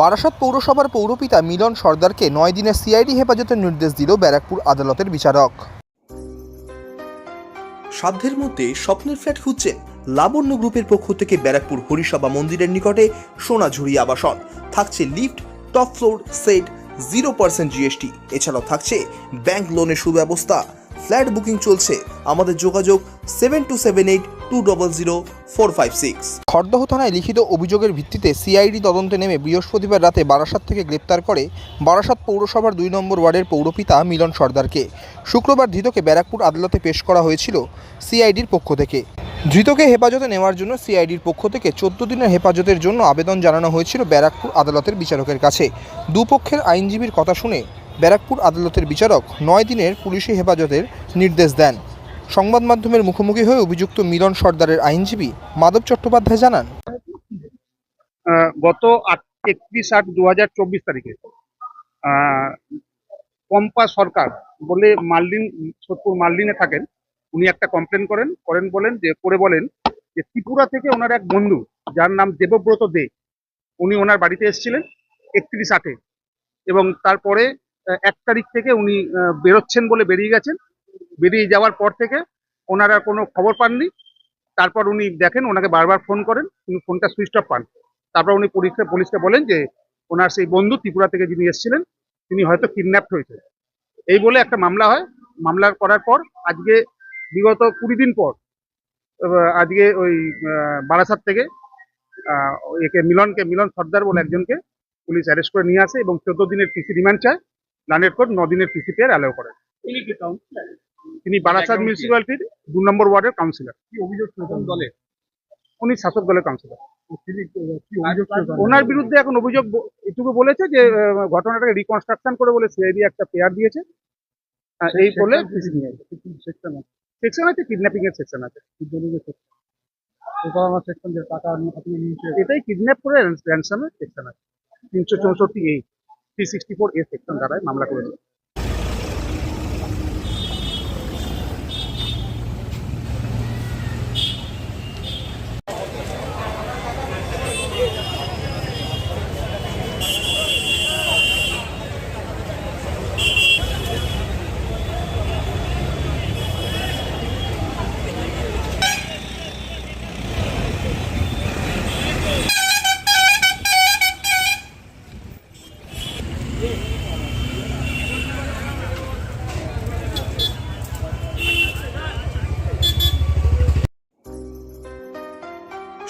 বারাসত পৌরসভার পৌরপিতা মিলন সর্দারকে নয় দিনের সিআইডি হেফাজতের নির্দেশ দিল ব্যারাকপুর আদালতের বিচারক। সাধ্যের মধ্যে স্বপ্নের ফ্ল্যাট খুঁজছেন লাবণ্য গ্রুপের পক্ষ থেকে ব্যারাকপুর হরিসভা মন্দিরের নিকটে সোনাঝুরি আবাসন। থাকছে lift, top floor, set, zero percent GST. এছাড়াও থাকছে ব্যাংক লোনের সুব্যবস্থা। ফ্ল্যাট বুকিং চলছে। আমাদের যোগাযোগ seven two seven eight two double zero four five six থানায় লিখিত অভিযোগের ভিত্তিতে সিআইডি তদন্তে নেমে বৃহস্পতিবার রাতে বারাসাত থেকে গ্রেপ্তার করে বারাসাত পৌরসভার দুই নম্বর ওয়ার্ডের পৌরপিতা মিলন সর্দারকে। শুক্রবার ধৃতকে ব্যারাকপুর আদালতে পেশ করা হয়েছিল সিআইডির পক্ষ থেকে। ধৃতকে হেফাজতে নেওয়ার জন্য সিআইডির পক্ষ থেকে চোদ্দ দিনের হেফাজতের জন্য আবেদন জানানো হয়েছিল ব্যারাকপুর আদালতের বিচারকের কাছে। দুপক্ষের আইনজীবীর কথা শুনে ব্যারাকপুর আদালতের বিচারক নয় দিনের পুলিশি হেফাজতের নির্দেশ দেন। সংবাদ মাধ্যমের মুখোমুখি হয়ে অভিযুক্ত মিলন সর্দারের আইনজীবী মাধব চট্টোপাধ্যায় জানান। গত একত্রিশ আট দু হাজার চব্বিশ তারিখে পম্পা সরকার বলে মার্লিন সোদপুর মার্লিনে থাকেন, উনি একটা কমপ্লেন করেন করেন বলেন যে, করে বলেন যে ত্রিপুরা থেকে ওনার এক বন্ধু, যার নাম দেবব্রত দে, উনি ওনার বাড়িতে এসেছিলেন একত্রিশ আটে এবং তারপরে এক তারিখ থেকে উনি বেরোচ্ছেন বলে বেরিয়ে গেছেন। বেরিয়ে যাওয়ার পর থেকে ওনারা কোনো খবর পাননি। তারপর উনি দেখেন, ওনাকে বারবার ফোন করেন, উনি ফোনটা সুইচ অফ পান। তারপর উনি পুলিশকে পুলিশকে বলেন যে, ওনার সেই বন্ধু ত্রিপুরা থেকে যিনি এসেছিলেন, তিনি হয়তো কিডন্যাপ হয়েছে এই বলে একটা মামলা হয়। মামলা করার পর আজকে বিগত কুড়ি দিন পর আজকে ওই বারাসাত থেকে একে মিলনকে, মিলন সর্দার বলে একজনকে পুলিশ অ্যারেস্ট করে নিয়ে আসে এবং চোদ্দ দিনের পিসি রিমান্ড চায়। লানের কোর্ট ন দিনের পিসি পেয়ার অ্যালাউ করে। তিনি বারাসাত মিউনিসিপ্যালিটির দু নম্বর ওয়ার্ডের কাউন্সিলর কি অভিযোগ দলে? উনি শাসক দলের কাউন্সিলর ওনার বিরুদ্ধে এখন অভিযোগ এটুকু বলেছে যে ঘটনাটাকে রিকনস্ট্রাকশন করে বলে সিআইডি একটা পেয়ার দিয়েছে। এই বলে সেকশন আছে? কিডন্যাপিং এর সেকশন আছে। এটাই কিডন্যাপ করে র্যানসামের সেকশন আছে। তিনশো চৌষট্টি এই three sixty four A section দ্বারায় মামলা করেছে।